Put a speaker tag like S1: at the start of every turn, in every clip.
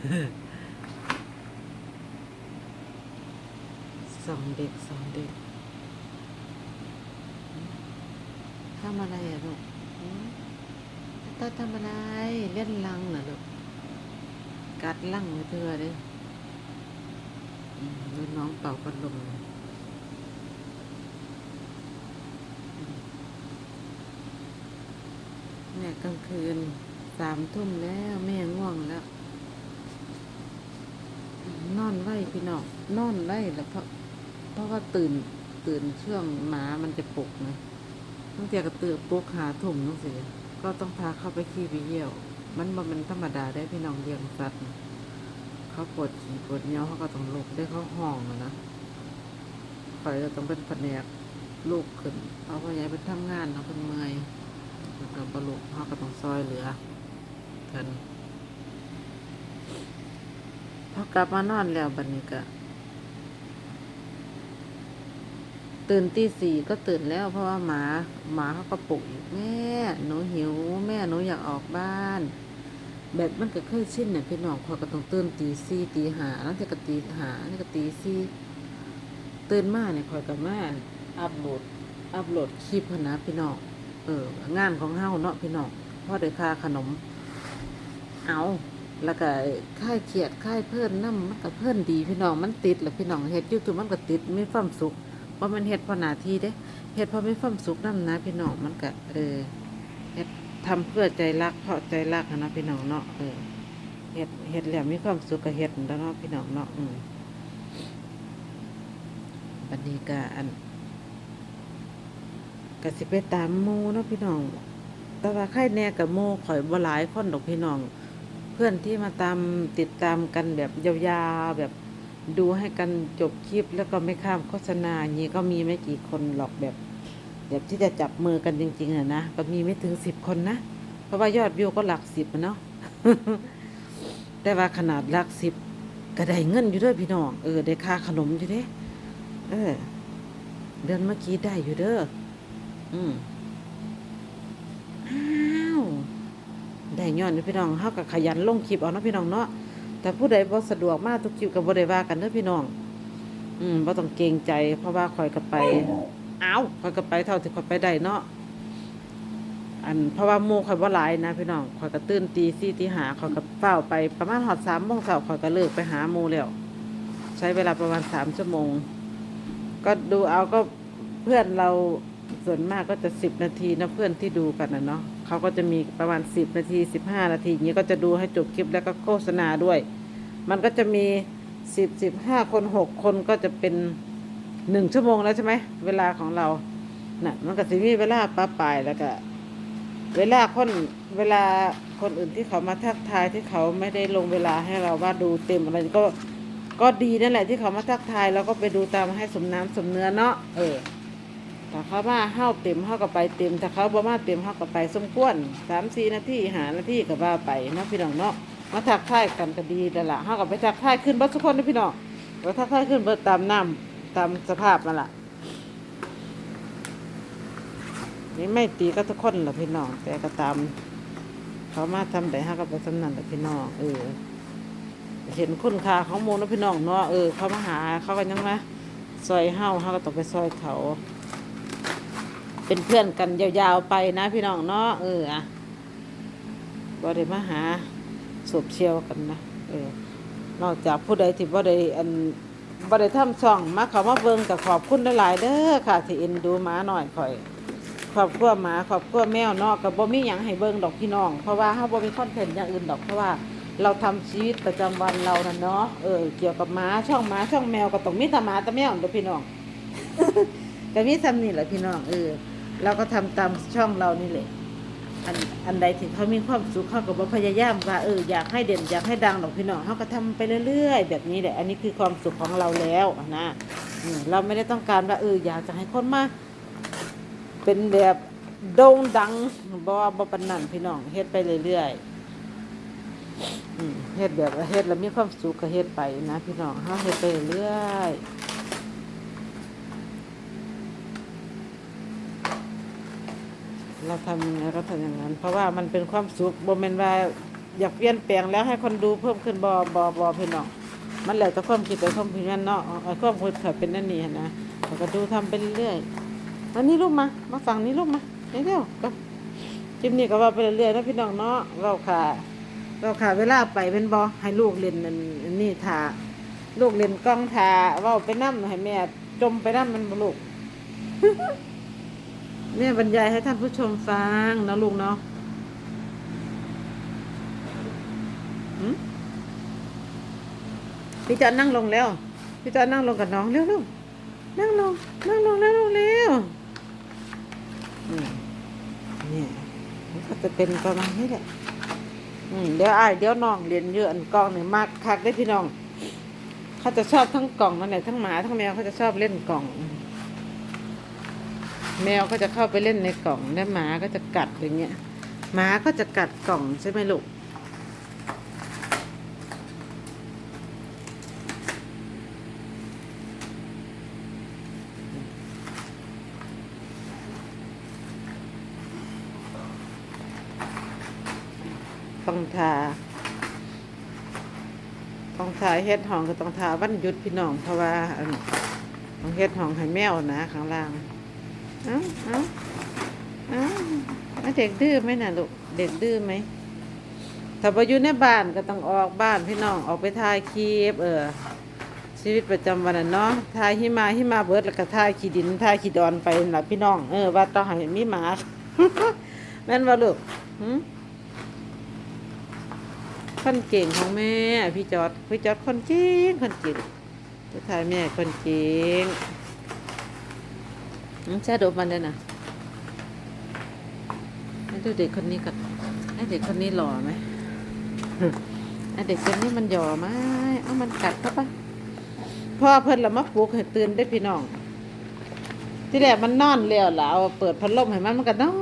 S1: สองเด็กสองเด็กทำอะไรอะลูกตาทำอะไรเล่นลังเหรอลูก กัดลังเธอเลยดูน้องเป่าพัดลมเนี่ยกลางคืนสามทุ่มแล้วแม่ง่วงแล้ว ไว้พี่น้องนอนไว้แล้วเพราะเพราะว่าตื่นตื่นช่วงหมามันจะปลุกนะตั้งแต่กระตือปลุกหาถุ่มน้องเสียก็ต้องพาเข้าไปขี้ไปเยี่ยว มันบ่มันธรรมดาได้พี่น้องเลี้ยงสัตว์เขาปวดฉี่ปวดเยี่ยวเขาก็ต้องลุกได้เขาห้องนะคอยจะต้องเป็นแผนกลูกขึ้นเอาพ่อใหญ่ไปทำงานเนาะเป็นเมื่อยแล้วก็บลุกเขาก็ต้องซอยเหลือกัน พอกลับมานอนแล้วบัดนี้ก็ตื่นตีสี่ก็ตื่นแล้วเพราะว่าหมาหมาเขาก็ปลุกอีกแม่หนูหิว แม่หนูอยากออกบ้าน แบบมันก็เคยชินเนี่ยพี่น้องพอยก็ต้องตื่นตีสี่ตีห้าแล้วที่ก็ตีห้านี่ก็ตีสี่ตื่นมาเนี่ยคอยกับแม่อัพโหลดอัพโหลดคลิปนนะพี่น้องเอองานของเฮาเนาะพี่น้องพ่อได้ค่าขนม เอา แล้วก็ค่ายเขียดค่ายเพิ่นน้ำมันก็เพิ่นดีพี่น้องมันติดแหละพี่น้องเฮ็ดยูทูบมันก็ติดมีความสุขว่ามันเฮ็ดพราะหน้าที่เด้เฮ็ดเพราะมีความสุขนํนะพี่น้องมันก็เออเฮ็ดทำเพื่อใจรักเพราะใจรักนะพี่น้องเนาะเออเฮ็ดเฮ็ดแล้วมีความสุขก็เฮ็ดแล้วเนาะพี่น้องเนาะอืมบัดนี้ก็อันก็สิไปตามมูเนาะพี่น้อง แต่ว่าใครแน่กับมูข่อยบ่หลายคนดอกพี่น้อง เพื่อนที่มาตามติดตามกันแบบยาวๆแบบดูให้กันจบคลิปแล้วก็ไม่ข้ามโฆษณาอย่างนี้ก็มีไม่กี่คนหรอกแบบแบบที่จะจับมือกันจริงๆอะนะก็มีไม่ถึงสิบคนนะ เพราะว่ายอดวิวก็หลักสิบเนาะแต่ว่าขนาดหลักสิบก็ได้เงินอยู่เด้วยพี่น้องเออได้ค่าขนมอยู่เด้เออ เดือนเมื่อกี้ได้อยู่เด้ออืมอ้าว ได้ย้อนพี่น้องเฮาก็ขยันลงคลิปเอาเนาะพี่น้องเนาะแต่ผู้ใดบ่สะดวกมาทุกคลิปก็บ่ได้ว่ากันเด้อพี่น้อง อืมบ่ต้องเกรงใจ เพราะว่าข่อยก็ไปเอาข่อยก็ไปเท่าที่ข่อยไปได้เนาะอันเพราะว่าหมู่ข่อยบ่หลายนะพี่น้องข่อยก็ตื่นตี4ตี5ข่อยก็เฝ้าไปประมาณฮอด3:00นเช้าข่อยก็เลิกไปหาหมู่แล้ว ใช้เวลาประมาณ3ชั่วโมง ก็ดูเอาก็เพื่อนเราส่วนมากก็จะ10นาทีนะเพื่อนที่ดูกันนะเนาะ เขาก็จะมีประมาณสิบนาทีสิบห้านาทีอย่างนี้ก็จะดูให้จบคลิปแล้วก็โฆษณาด้วย มันก็จะมีสิบสิบห้าคนหกคนก็จะเป็นหนึ่งชั่วโมงแล้วใช่ไหมเวลาของเราน่ะมันก็จะมีเวลาป้าปลายแล้วก็ เวลาคนเวลาคนอื่นที่เขามาทักทายที่เขาไม่ได้ลงเวลาให้เราว่าดูเต็มอะไรก็ก็ดีนั่นแหละที่เขามาทักทายเราก็ไปดูตามให้สมน้ำสมเนื้อเนาะเออ ถ้าเขามาเห้าเต็มเห้าก็ไปเต็ม ถ้าเขาบ่มาเต็มเห้าก็ไปสมควรสามสี่นาทีหานาทีก็ว่าไปนะพี่น้องเนาะมาทักทายกันก็ดีแต่นละเห้าก็ไปทักทายขึ้นบิดทุกคนนะพี่น้องไปทักทายขึ้นเบิดตามน้ำตามสภาพนั่นแหละนี่ไม่ตีก็ทุกคนหละพี่น้องแต่ก็ตาม เขามาทำได้ห้าก็ไปสำนันหละพี่น้องเออ เห็นคุณค่าของโมนะพี่น้องเนาะเออเขามาหาเขาก็ยังมาซอยเห้าเห้าก็ต้องไปซอยเขา เป็นเพื่อนกันยาวๆไปนะพี่น้องเนาะเอออะบ่ได้มาหาสบเชียวกันนะเออนอกจากผู้ใดที่บ่ได้อันบ่ได้ทำช่องมาเขามาเบิ่งก็ขอบคุณหลายๆเด้อค่ะ ที่เอ็นดูหมาหน่อยข่อยขอบครัวหมาขอบครัวแมวเนาะก็บ่มีหยังให้เบิ่งดอกพี่น้อง เพราะว่าเฮาบ่มีคอนเทนต์อย่างอื่นดอกเพราะว่าเราทำชีวิตประจำวันเรานั่นเนาะเออเกี่ยวกับหมาช่องหมาช่องแมวก็ต้องมีแต่หมาแต่แมวเด้อพี่น้องก็มีซ้ำนี่แหละพี่น้องเออ เราก็ทำตามช่องเรานี่แหละอันอันใดที่เขามีความสุขเขาก็บพยายามว่าเอออยากให้เด่นอยากให้ดังหรอกพี่น้องเขาก็ทำไปเรื่อยๆ แบบนี้แหละ อันนี้คือความสุขของเราแล้วนะเราไม่ได้ต้องการว่าเอออยากจะให้คนมาเป็นแบบโด่งดังบ่บ่ปนนั่นพี่น้องเฮ็ดไปเรื่อยๆเฮ็ดแบบเฮ็ดแล้วมีความสุขก็เฮ็ดไปนะ พี่น้องเฮาเฮ็ดไปเรื่อยๆ เราทำยังไงก็ทำอย่างนั้น เพราะว่ามันเป็นความสุขบ่แม่นว่าอยากเปลี่ยนแปลงแล้วให้คนดูเพิ่มขึ้นบอบอบอพี่น้องมันแล้วแต่ความคิดแต่ความคิดนั่นเนาะเอาความคิดเขาเป็นนั่นนี่นนะเราก็ดูทำไปเรื่อยๆอันนี้ลูกมา มาฝั่งนี้ลูกมาเร็วๆก็คลิปนี้ก็ว่าไปเรื่อยๆนะพี่น้องเนาะเราค่ะเราค่ะเวลาไปเป็นบอให้ลูกเล่นนั่นนี่ทาลูกเล่นกล้องทาว่าไปนั่ให้แม่จมไปนั่มันบลูก แม่บรรยายให้ท่านผู้ชมฟังนะลูกเนาะพี่จอนนั่งลงแล้ว พี่จอนนั่งลงกับน้องเร็วลูกนั่งลง นั่งลงแล้วลูกเร็วเนี่ยมันก็จะเป็นประมาณนี้แหละเดี๋ยวอ้ายเดี๋ยวน้องเรียนเยอะอันกล้องเนี่ยมากคักได้พี่น้อง เขาจะชอบทั้งกล่องนั่นแหละทั้งหมาทั้งแมวเขาจะชอบเล่นกล่อง แมวก็จะเข้าไปเล่นในกล่องและหมาก็จะกัดอย่างเงี้ยหมาก็จะกัดกล่องใช่ไหมลูกต้องทาต้องทาเฮ็ดห้องก็ต้องทาวันหยุดพี่น้องเพราะว่าต้องเฮ็ดห้องให้แมวนะข้างล่าง เอ้าเอาเอาแล้วเด็กดื้อไหมน่ะลูก เด็กดื้อไหมถ้าไปอยู่ในบ้านก็ต้องออกบ้านพี่น้องออกไปถ่ายคลิปเออ ชีวิตประจำวันน่ะเนาะถ่ายหิมาหิมาเบิดแล้วก็ถ่ายขี้ดินถ่ายขี้ดอนไปน่ะพี่น้องเออว่าต้องให้มีหมาแม่นว่าลูกหืมคนเก่งของแม่ พี่จอดพี่จอดคนเก่งคนเก่งจะถ่ายแม่คนเก่ง แช่ดมมันเลยนะให้ดูเด็กคนนี้ก่อนไอ้เด็กคนนี้หล่อไหมไอ้เด็กคนนี้มันหย่อไหมเอามันกัดเข้าปะพ่อเพิ่นละมาปลุกให้ตื่นได้พี่น้อง ที่แรกมันนอนแล้วล่ะเอาเปิดพัดลมให้มันมันก็นอ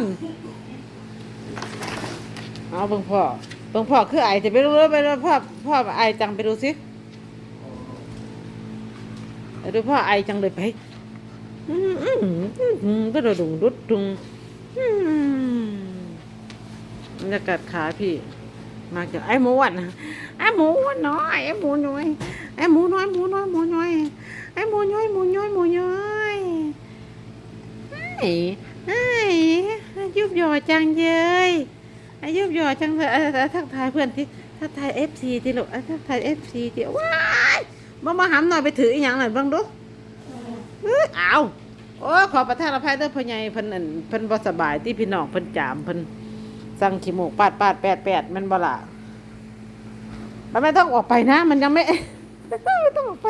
S1: นเอาเบิ่งพ่อเบิ่งพ่อคือไอจะไปดูแล้วไปดูพ่อพ่อไอจังไปดูสิไปดูพ่อไอจังเลยไป ก็ระดุงดุดดุงอืมบรรยากาศขาพี่ มาจากไอ้หมูอะไอ้หมูน้อยไอ้หมูน้อยไอ้หมูน้อยหมูน้อยหมูน้อยไอ้หมูน้อยหมูน้อยหมูน้อยไอ้ไอ้ยุบหยอจังเย้ยไอ้ยุบหยอจังเลยทักทายเพื่อนที่ทักทายเอฟซีที่ลูกทักทายเอฟซีที่ว้ายมามาหำหน่อยไปถืออีหยังหน่อยบ้างดู อ้ยเอาโอ้ขอประทานอภัยเด้อพ่อใหญ่เพิ่นอันเพิ่นบ่สบายที่พี่น้องเพิ่นจามเพิ่นสั่งขี้มูกปาดปาดแปดแปดมันบ่ล่ะมันไม่ต้องออกไปนะ มันยังไม่ ไม่ต้องออกไป